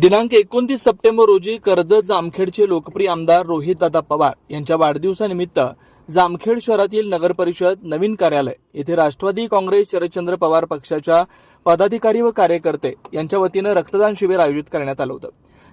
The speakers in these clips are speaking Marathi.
दिनांक एकोणतीस सप्टेंबर रोजी कर्जत जामखेडचे लोकप्रिय आमदार रोहितदादा पवार यांच्या वाढदिवसानिमित्त जामखेड शहरातील नगर परिषद नवीन कार्यालय येथे राष्ट्रवादी काँग्रेस शरदचंद्र पवार पक्षाच्या पदाधिकारी व कार्यकर्ते यांच्या वतीनं रक्तदान शिबिर आयोजित करण्यात आलं होतं.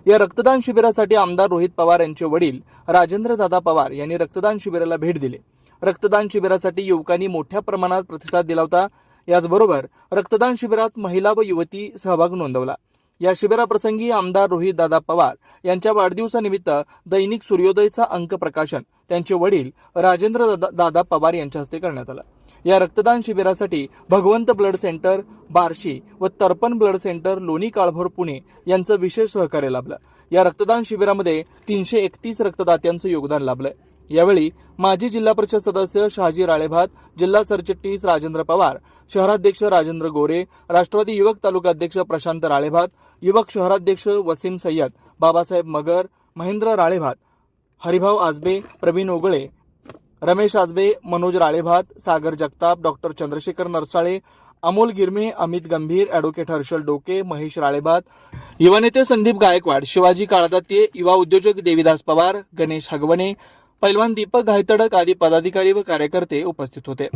या रक्तदान शिबिरासाठी आमदार रोहित पवार यांचे वडील राजेंद्र दादा पवार यांनी रक्तदान शिबिराला भेट दिली. रक्तदान शिबिरासाठी युवकांनी मोठ्या प्रमाणात प्रतिसाद दिला होता. याचबरोबर रक्तदान शिबिरात महिला व युवती सहभाग नोंदवला. या शिबिराप्रसंगी आमदार रोहित दादा पवार यांच्या वाढदिवसानिमित्त दैनिक सूर्योदयचा अंक प्रकाशन त्यांचे वडील राजेंद्र दादा- दादा पवार यांच्या हस्ते करण्यात आलं. या रक्तदान शिबिरासाठी भगवंत ब्लड सेंटर बार्शी व तर्पण ब्लड सेंटर लोणी काळभोर पुणे यांचं विशेष सहकार्य लाभलं. या रक्तदान शिबिरामध्ये तीनशे एकतीस रक्तदात्यांचं योगदान लाभलंय. यावेळी माजी जिल्हा परिषद सदस्य शहाजी राळेभात जिल्हा सरचिटणीस राजेंद्र पवार शहराध्यक्ष राजेंद्र गोरे राष्ट्रवादी युवक तालुका अध्यक्ष प्रशांत राळेभात युवक शहराध्यक्ष वसीम सय्यद बाबासाहेब मगर महेंद्र राळेभात हरिभाऊ आजबे प्रवीण ओगळे रमेश आजबे मनोज राळेभात सागर जगताप डॉक्टर चंद्रशेखर नरसाळे अमोल गिरमे अमित गंभीर ॲडव्होकेट हर्षल डोके महेश राळेभात युवा नेते संदीप गायकवाड शिवाजी काळदाते युवा उद्योजक देविदास पवार गणेश हगवणे पैलवान दीपक घायतडक आदी पदाधिकारी व कार्यकर्ते उपस्थित होते.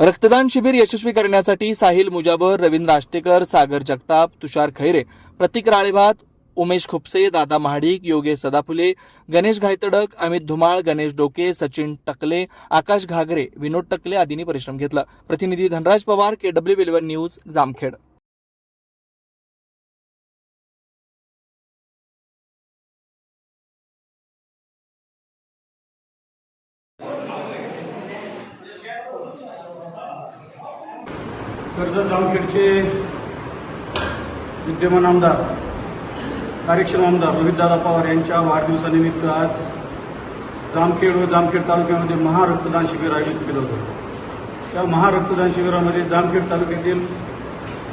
रक्तदान शिबिर यशस्वी करण्यासाठी साहिल मुजाबर रवींद्र आष्टेकर सागर जगताप तुषार खैरे प्रतीक राळेभात उमेश खुपसे दादा महाडिक योगेश सदाफुले गणेश घायतडक अमित धुमाळ गणेश डोके सचिन टकले आकाश घागरे विनोद टकले आदींनी परिश्रम घेतला. प्रतिनिधी Dhanraj Pawar K W eleven news Jamkhed. Karjat जामखेडचे विद्यमान आमदार कार्यक्षम आमदार रोहितदादा पवार यांच्या वाढदिवसानिमित्त आज जामखेड व जामखेड तालुक्यामध्ये महारक्तदान शिबिर आयोजित केलं होतं. त्या महारक्तदान शिबिरामध्ये जामखेड तालुक्यातील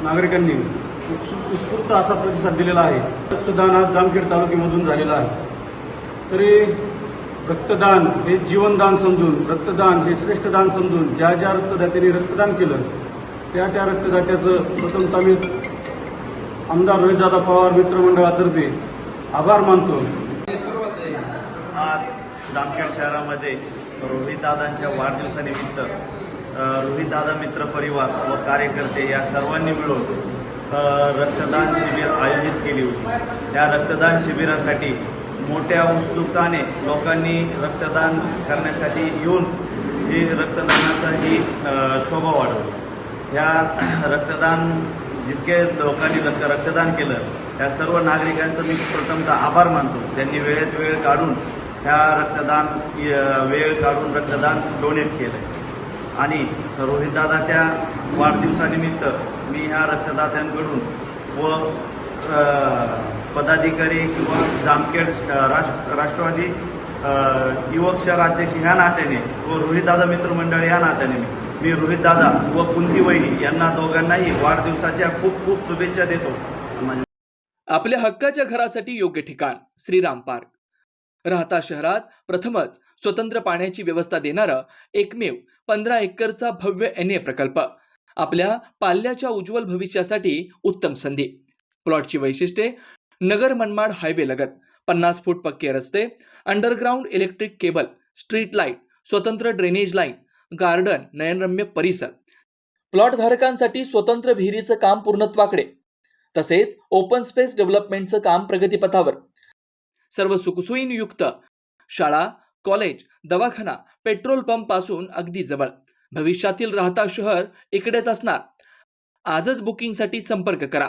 नागरिकांनी उत्सु- उत्स्फूर्त असा प्रतिसाद दिलेला आहे. रक्तदान आज जामखेड तालुक्यामधून झालेला आहे. तरी रक्तदान हे जीवनदान समजून रक्तदान हे श्रेष्ठ दान समजून ज्या ज्या रक्तदात्यांनी रक्तदान केलं त्या त्या रक्तदात्याचं प्रथमत आम्ही आमदार रोहितदादा पवार मित्रमंडळातर्फे आभार मानतो. आज जामखेड शहरामध्ये रोहितदादांच्या वाढदिवसानिमित्त रोहितदादा मित्र परिवार व कार्यकर्ते या सर्वांनी मिळून रक्तदान शिबिर आयोजित केली होती. या रक्तदान शिबिरासाठी मोठ्या उत्सुकताने लोकांनी रक्तदान करण्यासाठी येऊन ही रक्तदानाचा ही शोभा वाढवली. ह्या रक्तदान जितके लोकांनी रक्त रक्तदान केलं त्या सर्व नागरिकांचं मी प्रथमतः आभार मानतो. ज्यांनी वेळेत वेळ काढून ह्या रक्तदान वेळ काढून रक्तदान डोनेट केलं आणि रोहितदादाच्या वाढदिवसानिमित्त मी ह्या रक्तदात्यांकडून व पदाधिकारी किंवा जामखेड राष्ट्र राष्ट्रवादी अ, युवक शहराध्यक्ष ह्या नात्याने व रोहितदादा मित्रमंडळ या नात्याने मी रोहितदादा व कुंती वहिनी यांना दोघांनाही वाढदिवसाच्या खूप खूप शुभेच्छा देतो. आपल्या हक्काच्या घरासाठी योग्य ठिकाण श्रीराम पार्क. राहता शहरात प्रथमच स्वतंत्र पाण्याची व्यवस्था देणारा एकमेव पंधरा एकरचा भव्य एन ए प्रकल्प. आपल्या पाल्याच्या उज्ज्वल भविष्यासाठी उत्तम संधी. प्लॉटची वैशिष्ट्ये नगर मनमाड हायवे लगत पन्नास फूट पक्के रस्ते underground electric cable street light स्वतंत्र ड्रेनेज लाईन गार्डन नयनरम्य परिसर. प्लॉट धारकांसाठी स्वतंत्र विहिरीचं काम पूर्णत्वाकडे. तसेच ओपन स्पेस डेव्हलपमेंटचं काम प्रगतीपथावर. सर्व सुखसोयींयुक्त शाळा कॉलेज दवाखाना पेट्रोल पंपपासून अगदी जवळ. भविष्यातील राहता शहर इकडेच असणार. आजच बुकिंगसाठी संपर्क करा.